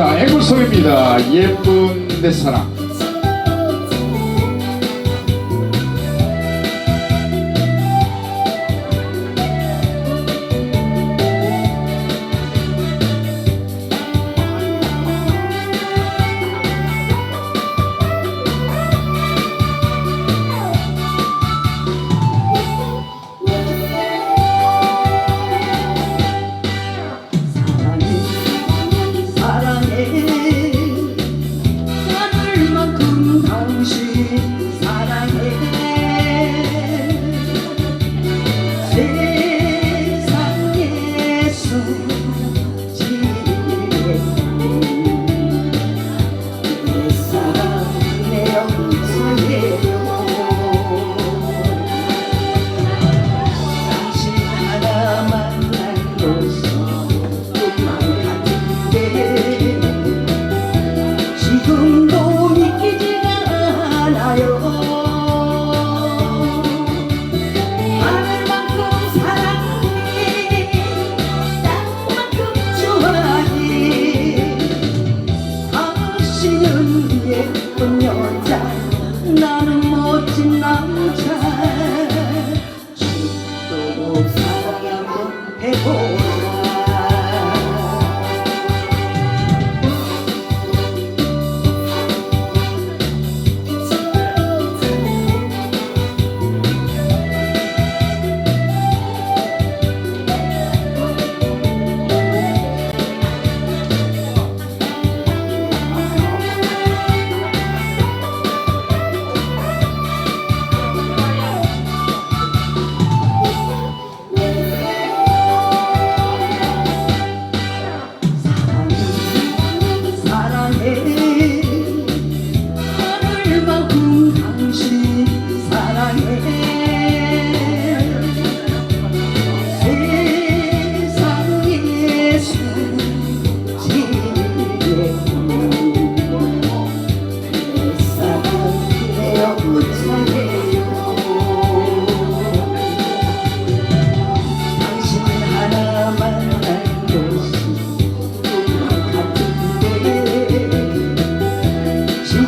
자, 애국송입니다. 예쁜 내 사랑. 두통도 믿기지가 않아요. 하늘만큼 사랑해. 땅만큼 좋아해. 당신은 예쁜 여자. 나는 멋진 남자.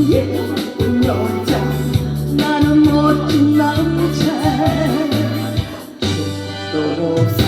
예 여자. 나는 멋진 남자. 죽도록